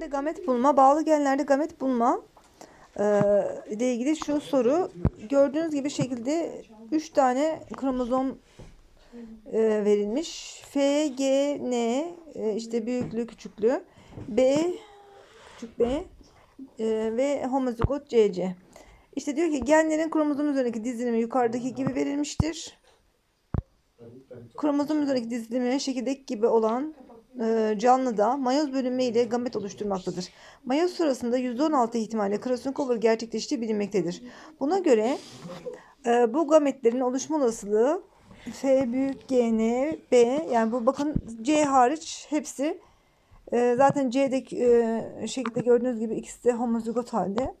Gamet bulma, bağlı genlerde gamet bulma e, ile ilgili şu soru. Gördüğünüz gibi şekilde 3 tane kromozom e, verilmiş. F, G, N e, işte büyüklüğü, küçüklüğü. B, küçük B e, ve homozigot CC. İşte diyor ki genlerin kromozom üzerindeki dizilimi yukarıdaki gibi verilmiştir. Kromozom üzerindeki dizilimi şekildeki gibi olan canlıda mayoz bölünme ile gamet oluşturmaktadır. Mayoz sırasında %16 ihtimalle kromosom cover gerçekleştiği bilinmektedir. Buna göre e, bu gametlerin oluşma olasılığı F büyük G, N, B yani bu bakın C hariç hepsi e, zaten C'deki e, şekilde gördüğünüz gibi ikisi de homozigot halde.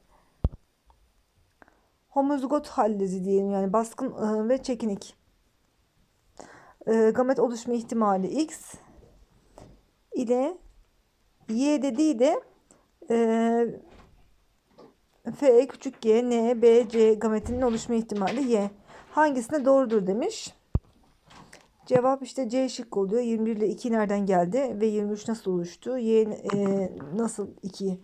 Homozigot halde diyelim yani baskın e, ve çekinik. E, gamet oluşma ihtimali X ile Y dediği de e, F küçük G, N, B, C gametinin oluşma ihtimali Y. Hangisine doğrudur demiş. Cevap işte C şık oluyor. 21 ile 2 nereden geldi ve 23 nasıl oluştu? Y e, nasıl 2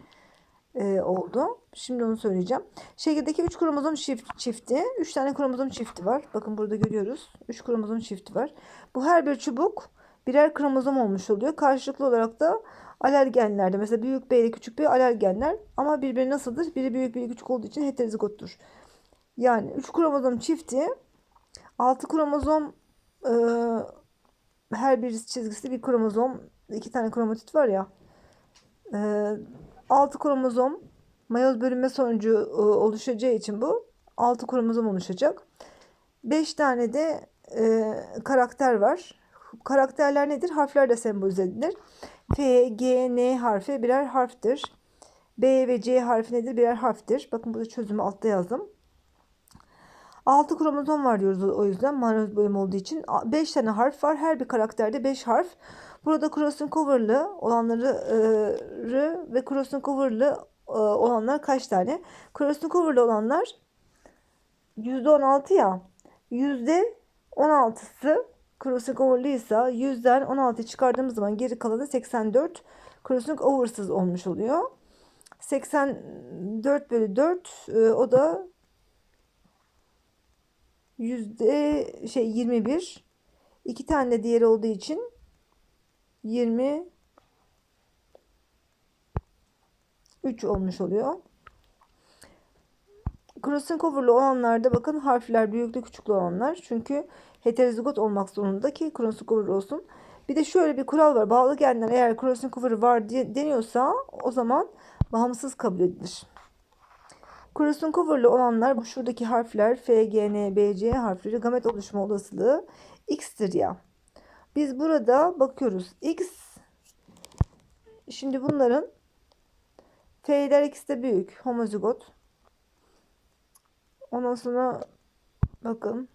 e, oldu? Şimdi onu söyleyeceğim. Şekildeki 3 kromozom çift, çifti. 3 tane kromozom çifti var. Bakın burada görüyoruz. 3 kromozom çifti var. Bu her bir çubuk birer kromozom olmuş oluyor. Karşılıklı olarak da alergenlerde mesela büyük B ile küçük B alergenler ama birbiri nasıldır? Biri büyük biri küçük olduğu için heterozigottur. Yani 3 kromozom çifti 6 kromozom e, her bir çizgisi bir kromozom iki tane kromatit var ya e, 6 kromozom mayoz bölünme sonucu e, oluşacağı için bu 6 kromozom oluşacak. 5 tane de e, karakter var. Karakterler nedir? Harfler de sembolize edilir. F, G, N harfi birer harftir. B ve C harfi nedir? Birer harftir. Bakın burada çözümü altta yazdım. 6 kromozom var diyoruz o yüzden mayoz bölümü olduğu için. 5 tane harf var. Her bir karakterde 5 harf. Burada crossing cover'lı olanları e, ve crossing cover'lı e, olanlar kaç tane? Crossing cover'lı olanlar %16 ya. %16'sı crossing over'lıysa 100'den 16 çıkardığımız zaman geri kalanı 84 crossing over'sız olmuş oluyor. 84 bölü 4 e, o da yüzde şey 21 iki tane de diğeri olduğu için 20 3 olmuş oluyor. Crossing cover'lı olanlarda bakın harfler büyüklü küçüklü olanlar. Çünkü heterozigot olmak zorunda ki crossing cover olsun. Bir de şöyle bir kural var. Bağlı genler eğer crossing cover var deniyorsa o zaman bağımsız kabul edilir. Crossing cover'lı olanlar bu şuradaki harfler F, G, N, B, C harfleri gamet oluşma olasılığı X'tir ya. Biz burada bakıyoruz. X şimdi bunların F'ler ikisi de büyük. Homozigot. Ondan sonra bakın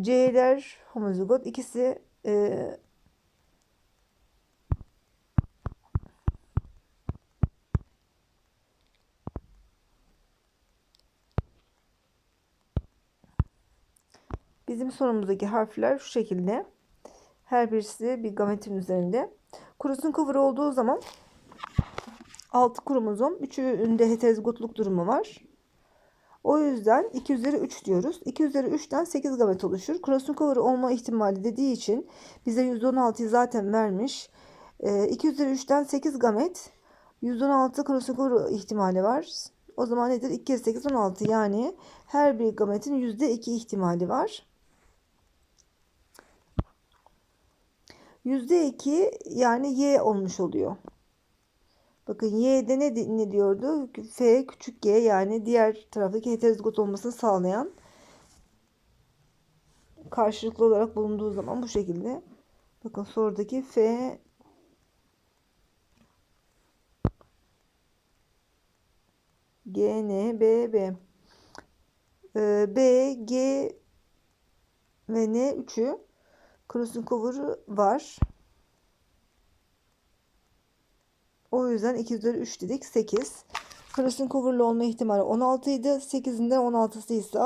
C'ler homozigot. İkisi e, Bizim sorumuzdaki harfler şu şekilde. Her birisi bir gametin üzerinde. Kurusun cover olduğu zaman 6 kromozom. Üçünde heterozigotluk durumu var. O yüzden 2 üzeri 3 diyoruz. 2 üzeri 3'ten 8 gamet oluşur. Crossing cover olma ihtimali dediği için bize %16'yı zaten vermiş. 2 üzeri 3'ten 8 gamet. %16 crossing cover ihtimali var. O zaman nedir? 2 kere 8 16 yani her bir gametin %2 ihtimali var. %2 yani Y olmuş oluyor. Bakın Y'de ne, ne diyordu? F küçük G yani diğer taraftaki heterozigot olmasını sağlayan karşılıklı olarak bulunduğu zaman bu şekilde. Bakın sorudaki F G N B B ee, B G ve N üçü crossing var. O yüzden 2 üzeri 3 dedik 8. Crossing cover'lı olma ihtimali 16 idi. 8'inden 16'sı ise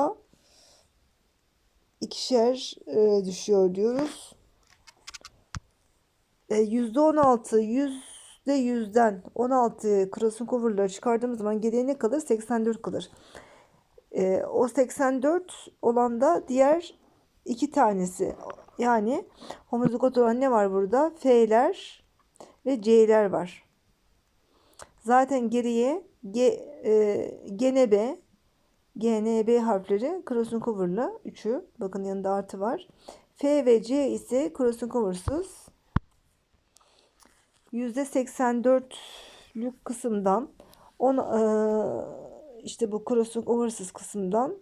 ikişer e, düşüyor diyoruz. E, %16 100 %100'den 16 crossover'ları çıkardığımız zaman geriye ne kalır? 84 kalır. Ee, o 84 olan da diğer iki tanesi. Yani homozigot olan ne var burada? F'ler ve C'ler var. Zaten geriye G, e, GNB, harfleri crossover'lı. Üçü. Bakın yanında artı var. F ve C ise crossover'sız. %84'lük kısımdan on, e, işte bu crossover'sız kısımdan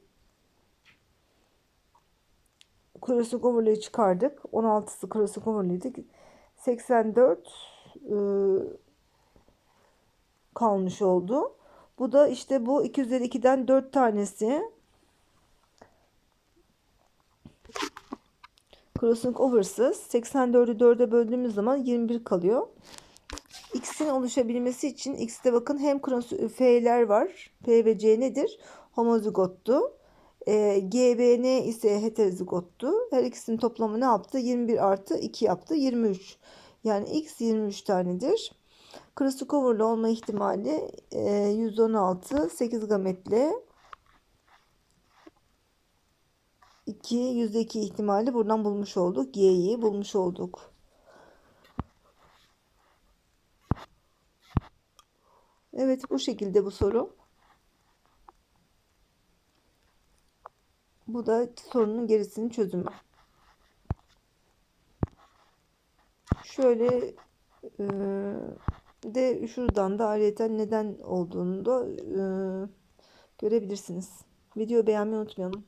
crossover'lığı çıkardık. 16'sı crossover'lıydı. 84 e, kalmış oldu. Bu da işte bu 2 üzeri 2'den 4 tanesi crossing oversız 84'ü 4'e böldüğümüz zaman 21 kalıyor. X'in oluşabilmesi için X'te bakın hem cross- F'ler var. P ve C nedir? Homozigottu. E, GBN ise heterozigottu. Her ikisinin toplamı ne yaptı? 21 artı 2 yaptı. 23. Yani X 23 tanedir. Crossover'lı olma ihtimali e, 116 8 gametle 2 %2 ihtimali buradan bulmuş olduk. Y'yi bulmuş olduk. Evet bu şekilde bu soru. Bu da sorunun gerisinin çözümü. Şöyle e, de şuradan da ayrıca neden olduğunu da e, görebilirsiniz. Videoyu beğenmeyi unutmayalım.